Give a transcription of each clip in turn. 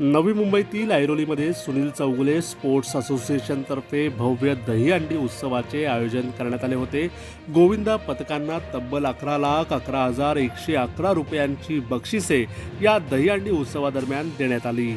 नवी मुंबईतील ऐरोलीमध्ये सुनील चौगुले स्पोर्ट्स असोसिएशनतर्फे भव्य दहीहंडी उत्सवाचे आयोजन करण्यात आले होते. गोविंदा पथकांना तब्बल अकरा लाख अकरा हजार एकशे अकरा रुपयांची बक्षिसे या दहीहंडी उत्सवादरम्यान देण्यात आली.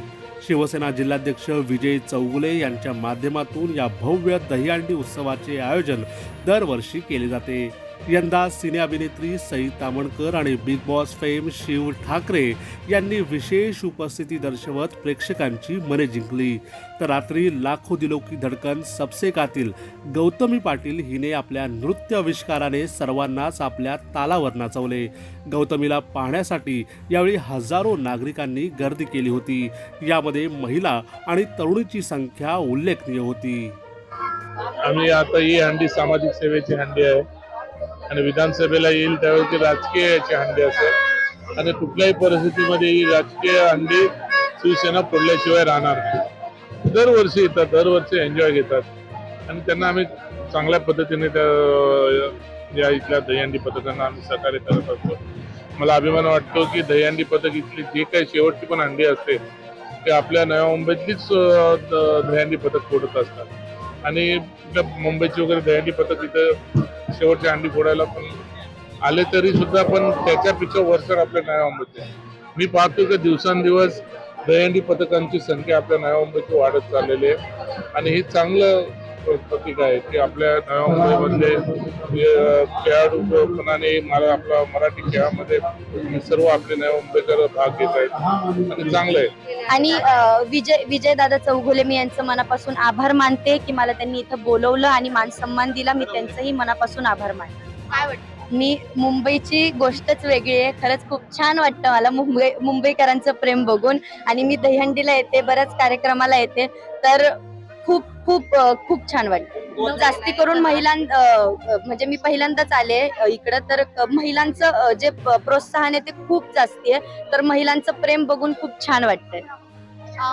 शिवसेना जिल्हाध्यक्ष विजय चौगुले यांच्या माध्यमातून या भव्य दहीहंडी उत्सवाचे आयोजन दरवर्षी केले जाते. यंदा सिने अभिनेत्री सई तामणकर आणि Bigg Boss fame Shiv Thackeray यांनी विशेष उपस्थिती दर्शवत प्रेक्षकांची मने जिंकली. तर रात्री लाखो दिलो की धडकन सबसेकातील गौतमी पाटील हिने आपल्या नृत्य आविष्काराने सर्वांनाच आपल्या तालावर नाचवले. गौतमीला पाहण्यासाठी यावेळी हजारो नागरिकांनी गर्दी केली होती. यामध्ये महिला आणि तरुणीची संख्या उल्लेखनीय होती. आम्ही आता ही हंडी सामाजिक सेवेची हंडी आहे. आणि विधानसभेला येईल त्यावेळी ती राजकीय याची हंडी असेल. आणि कुठल्याही परिस्थितीमध्ये ही राजकीय हंडी शिवसेना फोडल्याशिवाय राहणार नाही. दरवर्षी येतात दरवर्षी एन्जॉय घेतात. आणि त्यांना आम्ही चांगल्या पद्धतीने त्या या इथल्या दहीहंडी पथकांना आम्ही सहकार्य करत असतो. मला अभिमान वाटतो की दहीहंडी पथक इथली जे काही शेवटची पण हंडी असते ते आपल्या नव्या मुंबईतलीच दहीहंडी पथक फोडत असतात. आणि मुंबईची वगैरे दहीहंडी पथक तिथं शेवटची अंडी फोडायला पण आले तरी सुद्धा पण त्याच्यापेक्षा वर्षात आपल्या नव्या मी पाहतो की दिवसांदिवस दहंडी पथकांची संख्या आपल्या नव्या मुंबईची वाढत चाललेली आहे. आणि हे चांगलं प्रतीक आहे? की आपल्या मुंबईमधले अं, खेळाडूपणाने मला आपला मराठी खेळामध्ये सर्व आपले नव्या मुंबईकर भाग घेत आहेत. आणि चांगलं आहे. आणि विजय विजय दादा चौगुले मी यांचं मनापासून आभार मानते की मला त्यांनी इथं बोलवलं आणि मान सन्मान दिला. मी त्यांचंही मनापासून आभार मानते. काय वाटतं? मी मुंबईची गोष्टच वेगळी आहे. खरंच खूप छान वाटतं मला मुंबई मुंबईकरांचं प्रेम बघून. आणि मी दहीहंडीला येते बऱ्याच कार्यक्रमाला येते. तर खूप खूप खूप छान वाटतं. जास्ती करून महिलां म्हणजे मी पहिल्यांदाच आले इकडं. तर महिलांचं जे प्रोत्साहन आहे ते खूप जास्ती आहे. तर महिलांचं प्रेम बघून खूप छान वाटतंय.